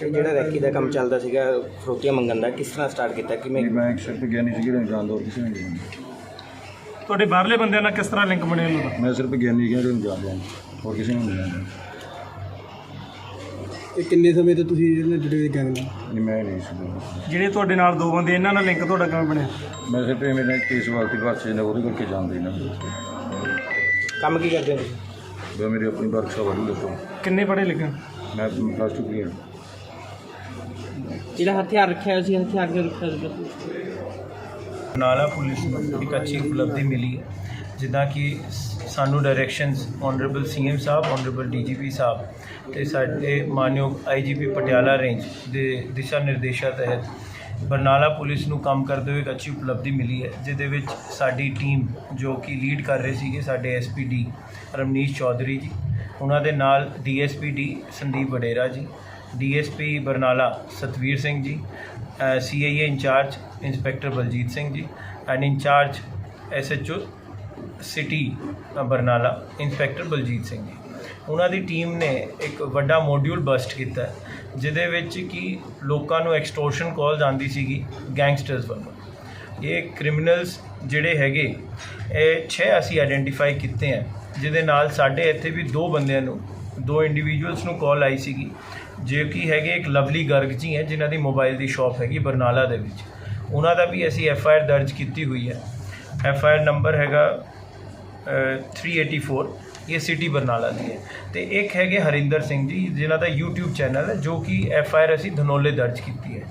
ਤੇ ਜਿਹੜਾ ਰੈਕੀ ਦਾ ਕੰਮ ਚੱਲਦਾ ਸੀਗਾ ਫਰੋਤੀਆਂ ਮੰਗਣ ਦਾ ਕਿਸ ਤਰ੍ਹਾਂ ਸਟਾਰਟ ਕੀਤਾ? ਕਿ ਮੈਂ ਮੈਂ ਸਿਰਫ ਗਿਆਨੀ ਸੀ ਜਿਹੜਾ ਜਾਣਦਾ ਹੋਰ ਕਿਸੇ ਨੂੰ ਨਹੀਂ ਜਾਣਦਾ ਤੁਹਾਡੇ ਬਾਹਰਲੇ ਬੰਦਿਆਂ ਨਾਲ ਕਿਸ ਤਰ੍ਹਾਂ ਲਿੰਕ ਬਣਿਆ ਉਹਨਾਂ ਦਾ ਮੈਂ ਸਿਰਫ ਗਿਆਨੀ ਗਿਆ ਜਿਹੜਾ ਨੂੰ ਜਾਣਦਾ ਹੋਰ ਕਿਸੇ ਨੂੰ ਨਹੀਂ ਜਾਣਦਾ। ਇਹ ਕਿੰਨੇ ਸਮੇਂ ਤੋਂ ਤੁਸੀਂ ਇਹਦੇ ਨਾਲ ਜੁੜੇ ਹੋਏ ਗੈਂਗ ਨਾਲ? ਨਹੀਂ ਮੈਂ ਨਹੀਂ ਸੀ ਜਿਹੜੇ ਤੁਹਾਡੇ ਨਾਲ ਦੋ ਬੰਦੇ ਇਹਨਾਂ ਨਾਲ ਲਿੰਕ ਤੁਹਾਡਾ ਕਿਵੇਂ ਬਣਿਆ? ਮੈਂ ਸਿਰਫ ਇਹ ਮੇਰੇ ਕੇਸ ਵਾਲਤੀ ਭਾਸ਼ਾ ਨੇ ਉਹਦੇ ਕਰਕੇ ਜਾਣਦਾ ਇਹਨਾਂ ਨੂੰ। ਕੰਮ ਕੀ ਕਰਦੇ ਹੋ ਤੁਸੀਂ? ਬਈ ਮੇਰੀ ਆਪਣੀ ਵਰਕਸ਼ਾਪ ਵਾਲੀ ਦੱਸੋ। ਕਿੰਨੇ ਪੜ੍ਹੇ ਲਿਖੇ ਮੈਂ ਪਲੱਸ ਟੂ ਕਲੀਅਰ ਜਿਹੜਾ ਹਥਿਆਰ ਰੱਖਿਆ ਸੀ, ਹਥਿਆਰ ਦੇ ਰੱਖਿਆ ਸੀ ਨਾਲਾ ਪੁਲਿਸ ਨੂੰ ਇੱਕ ਅੱਛੀ ਉਪਲਬਧੀ ਮਿਲੀ ਹੈ। ਜਿੱਦਾਂ ਕਿ ਸ- ਸਾਨੂੰ directions honourable CM sahib honourable DGP sahib ਤੇ ਸਾਡੇ ਮਾਨਯੋਗ ਆਈਜੀਪੀ ਪਟਿਆਲਾ ਰੇਂਜ ਦੇ ਦਿਸ਼ਾ ਨਿਰਦੇਸ਼ਾਂ ਤਹਿਤ ਬਰਨਾਲਾ ਪੁਲਿਸ ਨੂੰ ਕੰਮ ਕਰਦੇ ਹੋਏ ਇੱਕ ਅੱਛੀ ਉਪਲਬਧੀ ਮਿਲੀ ਹੈ, ਜਿਹਦੇ ਵਿੱਚ ਸਾਡੀ ਟੀਮ ਜੋ ਕਿ ਲੀਡ ਕਰ ਰਹੇ ਸੀਗੇ ਸਾਡੇ ਐਸਪੀਡੀ ਰਮਨੀਸ਼ ਚੌਧਰੀ ਜੀ, ਉਹਨਾਂ ਦੇ ਨਾਲ ਡੀਐਸਪੀਡੀ ਸੰਦੀਪ ਵਡੇਰਾ ਜੀ DSP Barnala Satvir Singh ji CIA incharge inspector Baljit Singh ji, and incharge SHO city Barnala inspector Baljit Singh ji. ਉਹਨਾਂ ਦੀ ਟੀਮ ਨੇ ਇੱਕ ਵੱਡਾ ਮੋਡਿਊਲ ਬਸਟ ਕੀਤਾ, ਜਿਹਦੇ ਵਿੱਚ ਕਿ ਲੋਕਾਂ ਨੂੰ ਐਕਸਟੋਰਸ਼ਨ ਕਾਲਸ ਆਉਂਦੀ ਸੀਗੀ ਗੈਂਗਸਟਰਸ ਵੱਲੋਂ। ਇਹ ਕ੍ਰਿਮੀਨਲਸ ਜਿਹੜੇ ਹੈਗੇ, ਇਹ ਛੇ ਅਸੀਂ ਆਇਡੈਂਟੀਫਾਈ ਕੀਤੇ ਹੈ ਜਿਹਦੇ ਨਾਲ ਸਾਡੇ ਇੱਥੇ ਵੀ ਦੋ ਬੰਦਿਆਂ ਨੂੰ, ਦੋ ਇੰਡੀਵਿਜੂਅਲਸ ਨੂੰ ਕਾਲ ਆਈ ਸੀਗੀ। ਜੋ ਕਿ ਹੈਗੇ ਇੱਕ ਲਵਲੀ ਗਰਗ ਜੀ ਹੈ ਜਿਨ੍ਹਾਂ ਦੀ ਮੋਬਾਈਲ ਦੀ ਸ਼ਾਪ ਹੈਗੀ ਬਰਨਾਲਾ ਦੇ ਵਿੱਚ। ਉਹਨਾਂ ਦਾ ਵੀ ਅਸੀਂ ਐਫ ਆਈ ਆਰ ਦਰਜ ਕੀਤੀ ਹੋਈ ਹੈ। ਐਫ ਆਈ ਆਰ ਨੰਬਰ ਹੈਗਾ ਅ, 384 ਇਹ ਸਿਟੀ ਬਰਨਾਲਾ ਦੀ ਹੈ। ਤੇ ਇੱਕ ਹੈਗੇ ਹਰਿੰਦਰ ਸਿੰਘ ਜੀ ਜਿਨ੍ਹਾਂ ਦਾ YouTube ਚੈਨਲ ਹੈ ਜੋ ਕਿ ਐਫ ਆਈ ਆਰ ਅਸੀਂ ਧਨੋਲੇ ਦਰਜ ਕੀਤੀ ਹੈ।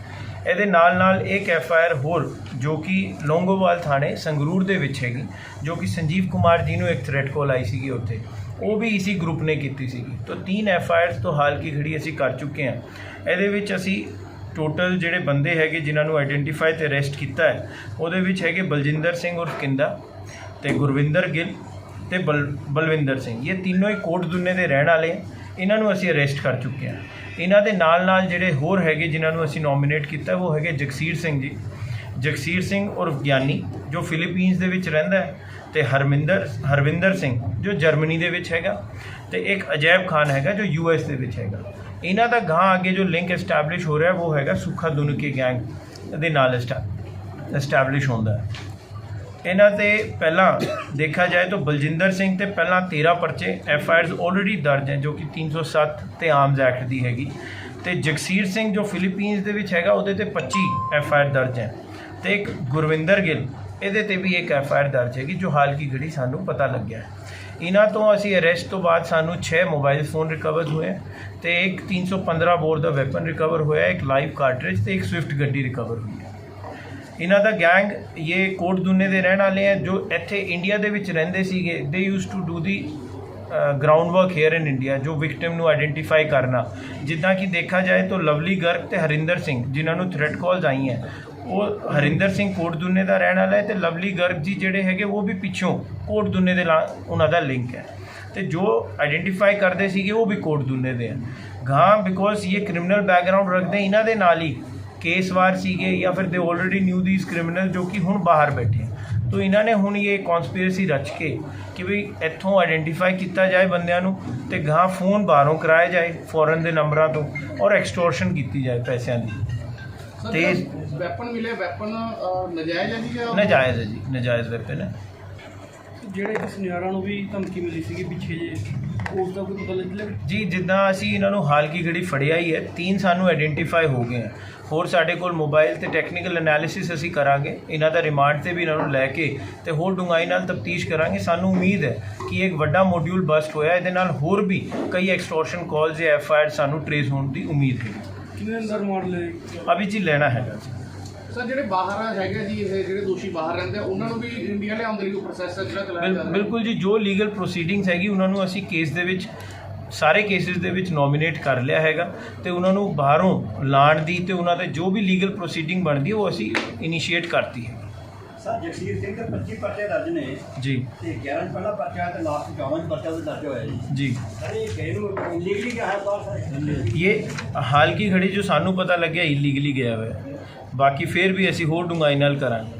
ਇਹਦੇ ਨਾਲ ਨਾਲ ਇੱਕ ਐਫ ਆਈ ਆਰ ਹੋਰ ਜੋ ਕਿ ਲੌਂਗੋਵਾਲ ਥਾਣੇ ਸੰਗਰੂਰ ਦੇ ਵਿੱਚ ਹੈਗੀ ਜੋ ਕਿ ਸੰਜੀਵ ਕੁਮਾਰ ਜੀ ਨੂੰ ਇੱਕ ਥ੍ਰੈਟ ਕਾਲ ਆਈ ਸੀਗੀ ਉੱਥੇ। ਉਹ ਵੀ ਇਸੀ ਗਰੁੱਪ ਨੇ ਕੀਤੀ ਸੀਗੀ। ਤਾਂ ਤਿੰਨ ਐਫ ਆਈ ਆਰਸ ਤੋਂ ਹਾਲ ਕੀ ਘੜੀ ਅਸੀਂ ਕਰ ਚੁੱਕੇ ਹਾਂ। ਇਹਦੇ ਵਿੱਚ ਅਸੀਂ ਟੋਟਲ ਜਿਹੜੇ ਬੰਦੇ ਹੈਗੇ ਜਿਨ੍ਹਾਂ ਨੂੰ ਆਇਡੈਂਟੀਫਾਈ ਤੇ ਅਰੈਸਟ ਕੀਤਾ ਹੈ, ਉਹਦੇ ਵਿੱਚ ਹੈਗੇ ਬਲਜਿੰਦਰ ਸਿੰਘ ਉਰਫ ਕਿੰਦਾ ਤੇ ਗੁਰਵਿੰਦਰ ਗਿੱਲ ਤੇ ਬਲ, ਬਲਵਿੰਦਰ ਸਿੰਘ। ਇਹ ਤਿੰਨੋਂ ਹੀ ਕੋਟ ਦੁੰਨੇ ਦੇ ਰਹਿਣ ਵਾਲੇ ਆ। ਇਹਨਾਂ ਨੂੰ ਅਸੀਂ ਅਰੈਸਟ ਕਰ ਚੁੱਕੇ ਹਾਂ। ਇਹਨਾਂ ਦੇ ਨਾਲ ਨਾਲ ਜਿਹੜੇ ਹੋਰ ਹੈਗੇ ਜਿਨ੍ਹਾਂ ਨੂੰ ਅਸੀਂ ਨੋਮੀਨੇਟ ਕੀਤਾ, ਉਹ ਹੈਗੇ ਜਗਸੀਰ ਸਿੰਘ ਜੀ। ਜਗਸੀਰ ਸਿੰਘ ਉਰਫ ਗਿਆਨੀ, ਜੋ ਫਿਲੀਪੀਨਸ ਦੇ ਵਿੱਚ ਰਹਿੰਦਾ ਹੈ, ਤੇ ਹਰਮਿੰਦਰ, ਹਰਵਿੰਦਰ ਸਿੰਘ, ਜੋ ਜਰਮਨੀ ਦੇ ਵਿੱਚ ਹੈਗਾ, ਤੇ ਇੱਕ ਅਜੈਬ ਖਾਨ ਹੈਗਾ ਜੋ ਯੂ ਯੂਐਸ ਦੇ ਵਿੱਚ ਹੈਗਾ। ਇਹਨਾਂ ਦਾ ਗਾਂ ਅੱਗੇ ਜੋ ਲਿੰਕ ਐਸਟੈਬਲਿਸ਼ ਹੋ ਰਿਹਾ, ਉਹ ਹੈਗਾ ਸੁੱਖਾ ਦੁਨਕੇ ਗੈਂਗ ਦੇ ਨਾਲ ਐਸਟੈਬਲਿਸ਼ ਹੁੰਦਾ ਹੈ। ਇਹਨਾਂ ਤੇ ਪਹਿਲਾਂ ਦੇਖਿਆ ਜਾਏ ਤਾਂ ਬਲਜਿੰਦਰ ਸਿੰਘ ਤੇ ਪਹਿਲਾਂ 13 ਪਰਚੇ ਐਫ ਆਈ ਆਰਸ ਆਲਰੇਡੀ ਦਰਜ ਹੈ, ਜੋ ਕਿ 307 ਤੇ ਆਰਮਸ ਐਕਟ ਦੀ ਹੈਗੀ। ਤੇ ਜਗਸੀਰ ਸਿੰਘ ਜੋ ਫਿਲੀਪੀਨਸ ਦੇ ਵਿੱਚ ਹੈਗਾ, ਉਹਦੇ ਤੇ 25 ਐਫ ਆਈ ਆਰ ਦਰਜ ਹੈ। ਤੇ ਇੱਕ ਗੁਰਵਿੰਦਰ ਗਿੱਲ, ਇਹਦੇ ਤੇ ਵੀ ਇੱਕ ਐਫ ਆਈ ਆਰ ਦਰਜ ਹੈਗੀ, ਜੋ ਹਾਲ ਕੀ ਘੜੀ ਸਾਨੂੰ ਪਤਾ ਲੱਗਿਆ ਹੈ। ਇਹਨਾਂ ਤੋਂ ਅਸੀਂ ਅਰੈਸਟ ਤੋਂ ਬਾਅਦ ਸਾਨੂੰ 6 ਮੋਬਾਈਲ ਫੋਨ ਰਿਕਵਰ ਹੋਏ ਹੈ ਤੇ ਇੱਕ 315 ਬੋਰ ਦਾ ਵੈਪਨ ਰਿਕਵਰ ਹੋਇਆ ਇੱਕ ਲਾਈਵ ਕਾਰਟ੍ਰਿਜ ਤੇ ਇੱਕ ਸਵਿਫਟ ਗੱਡੀ ਰਿਕਵਰ ਹੋਈ ਹੈ। ਇਹਨਾਂ ਦਾ ਗੈਂਗ ਇਹ ਕੋਟ ਦੁਨੇ ਦੇ ਰਹਿਣ ਵਾਲੇ ਆ ਜੋ ਇੱਥੇ ਇੰਡੀਆ ਦੇ ਵਿੱਚ ਰਹਿੰਦੇ ਸੀਗੇ ਦੇ use to do the ground work here in India ਜੋ ਵਿਕਟਿਮ ਨੂੰ ਆਇਡੈਂਟੀਫਾਈ ਕਰਨਾ। ਜਿੱਦਾਂ ਕਿ ਦੇਖਿਆ ਜਾਏ ਤਾਂ ਲਵਲੀ ਗਰਗ ਤੇ ਹਰਿੰਦਰ ਸਿੰਘ, ਜਿਨ੍ਹਾਂ ਨੂੰ ਥ੍ਰੈਟ ਕਾਲਸ ਆਈਆਂ ਉਹ ਹਰਿੰਦਰ ਸਿੰਘ ਕੋਟ ਦੁਨੇ ਦਾ ਰਹਿਣ ਵਾਲਾ ਹੈ ਤੇ ਲਵਲੀ ਗਰਗ ਜੀ ਜਿਹੜੇ ਹੈਗੇ, ਉਹ ਵੀ ਪਿੱਛੋਂ ਕੋਟ ਦੁਨੇ ਦੇ ਨਾਲ ਉਹਨਾਂ ਦਾ ਲਿੰਕ ਹੈ। ਤੇ ਜੋ ਆਇਡੈਂਟੀਫਾਈ ਕਰਦੇ ਸੀਗੇ, ਉਹ ਵੀ ਕੋਟ ਦੁਨੇ ਦੇ ਆ ਗਾਂ ਬਿਕੋਜ਼ ਇਹ ਕ੍ਰਿਮੀਨਲ ਬੈਕਗ੍ਰਾਉਂਡ ਰੱਖਦੇ, ਇਹਨਾਂ ਦੇ ਨਾਲ ਹੀ ਕੇਸਵਾਰ ਸੀਗੇ ਜਾਂ ਫਿਰ ਦੇ ਆਲਰੇਡੀ ਨਿਊ ਥੀਸ ਕ੍ਰਿਮੀਨਲ ਜੋ ਕਿ ਹੁਣ ਬਾਹਰ ਬੈਠੇ ਤੋ ਇਹਨਾਂ ਨੇ ਹੁਣ ਇਹ ਕਨਸਪੀਰੇਸੀ ਰਚ ਕੇ ਕਿ ਵੀ ਇੱਥੋਂ ਆਇਡੈਂਟੀਫਾਈ ਕੀਤਾ ਜਾਏ ਬੰਦਿਆਂ ਨੂੰ ਤੇ ਗਾਂ ਫੋਨ ਬਾਹਰੋਂ ਕਰਾਇਆ ਜਾਏ ਫੋਰਨ ਦੇ ਨੰਬਰਾਂ ਤੋਂ ਔਰ ਐਕਸਟੋਰਸ਼ਨ ਕੀਤੀ ਜਾਏ ਪੈਸਿਆਂ ਦੀ। ਤੇ ਵੈਪਨ ਮਿਲੇ ਵੈਪਨ ਨਜਾਇਜ਼ ਹੈ ਜੀ ਜਾਂ ਨਜਾਇਜ਼ ਹੈ ਜੀ ਨਜਾਇਜ਼ ਵੈਪਨ ਹੈ। ਜਿਹੜੇ ਇੱਕ ਸੁਨਿਆਰਾਂ ਨੂੰ ਵੀ ਧਮਕੀ ਮਿਲੀ ਸੀਗੀ ਪਿੱਛੇ ਜੇ ਉਸ ਦਾ ਕੋਈ ਪਤਾ ਲੱਗਿਆ ਜੀ ਜਿੱਦਾਂ ਅਸੀਂ ਇਹਨਾਂ ਨੂੰ ਹਾਲ ਕੀ ਘੜੀ ਫੜਿਆ ਹੀ ਹੈ ਤਿੰਨ ਸਾਨੂੰ ਆਇਡੈਂਟੀਫਾਈ ਹੋ ਗਏ ਹੈ। ਹੋਰ ਸਾਡੇ ਕੋਲ ਮੋਬਾਈਲ ਤੇ ਟੈਕਨੀਕਲ ਐਨਾਲਿਸਿਸ ਅਸੀਂ ਕਰਾਂਗੇ ਇਹਨਾਂ ਦਾ ਰਿਮਾਂਡ ਤੇ ਵੀ ਇਹਨਾਂ ਨੂੰ ਲੈ ਕੇ ਤੇ ਹੋਰ ਡੂੰਘਾਈ ਨਾਲ ਤਫਤੀਸ਼ ਕਰਾਂਗੇ। ਸਾਨੂੰ ਉਮੀਦ ਹੈ ਕਿ ਇੱਕ ਵੱਡਾ ਮੋਡਿਊਲ ਬਸਟ ਹੋਇਆ ਇਹਦੇ ਨਾਲ ਹੋਰ ਵੀ ਕਈ ਐਕਸਟੋਰਸ਼ਨ ਕਾਲਸ ਜਾਂ ਐਫ ਆਈ ਆਰ ਸਾਨੂੰ ਟਰੇਸ ਹੋਣ ਦੀ ਉਮੀਦ ਹੈ। ਕਿੰਨੇ ਅੰਦਰ ਮਾਰ ਲਏ? ਅਭੀ ਜੀ ਲੈਣਾ ਹੈਗਾ। ਜੀ ਸਰ ਜਿਹੜੇ ਬਾਹਰ ਹੈਗੇ ਜੀ ਇਹ ਜਿਹੜੇ ਦੋਸ਼ੀ ਬਾਹਰ ਰਹਿੰਦੇ ਆ ਉਹਨਾਂ ਨੂੰ ਵੀ ਇੰਡੀਆ ਲਿਆਉਣ ਦੇ ਲਈ ਪ੍ਰੋਸੈਸ ਹੈ ਜਿਹੜਾ ਚਲਾਇਆ ਜਾ ਰਿਹਾ ਬਿਲਕੁਲ ਜੀ ਜੋ ਲੀਗਲ ਪ੍ਰੋਸੀਡਿੰਗਸ ਹੈਗੀ ਉਹਨਾਂ ਨੂੰ ਅਸੀਂ ਕੇਸ ਦੇ ਵਿੱਚ ਸਾਰੇ ਕੇਸਿਸ ਦੇ ਵਿੱਚ ਨੋਮੀਨੇਟ ਕਰ ਲਿਆ ਹੈਗਾ ਤੇ ਉਹਨਾਂ ਨੂੰ ਬਾਹਰੋਂ ਲਾਣ ਦੀ ਤੇ ਉਹਨਾਂ ਤੇ ਜੋ ਵੀ ਲੀਗਲ ਪ੍ਰੋਸੀਡਿੰਗ ਬਣਦੀ ਉਹ ਅਸੀਂ ਇਨੀਸ਼ੀਏਟ ਕਰਤੀ ਹੈ। ਸਰ ਜਗਸੀਰ ਸਿੰਘ ਦੇ 25 ਪਰਚੇ ਦਰਜ ਨੇ। ਜੀ। ਤੇ 11 ਚ ਪਹਿਲਾ ਪਰਚਾ ਹੈ ਤੇ ਲਾਸਟ 54 ਚ ਪਰਚਾ ਉਹਦਾ ਦਰਜ ਹੋਇਆ ਜੀ। ਜੀ। ਸਰ ਇਹ ਗਏ ਨੂੰ ਇਲੀਗਲੀ ਕਿਹਾ ਹੈ ਬਾਹਰ ਸਰ? ਇਹ ਹਾਲ ਕੀ ਘੜੀ ਜੋ ਸਾਨੂੰ ਪਤਾ ਲੱਗਿਆ ਇਲੀਗਲੀ ਗਿਆ ਹੋਇਆ। ਬਾਕੀ ਫਿਰ ਵੀ ਅਸੀਂ ਹੋਰ ਡੂੰਘਾਈ ਨਾਲ ਕਰਾਂਗੇ।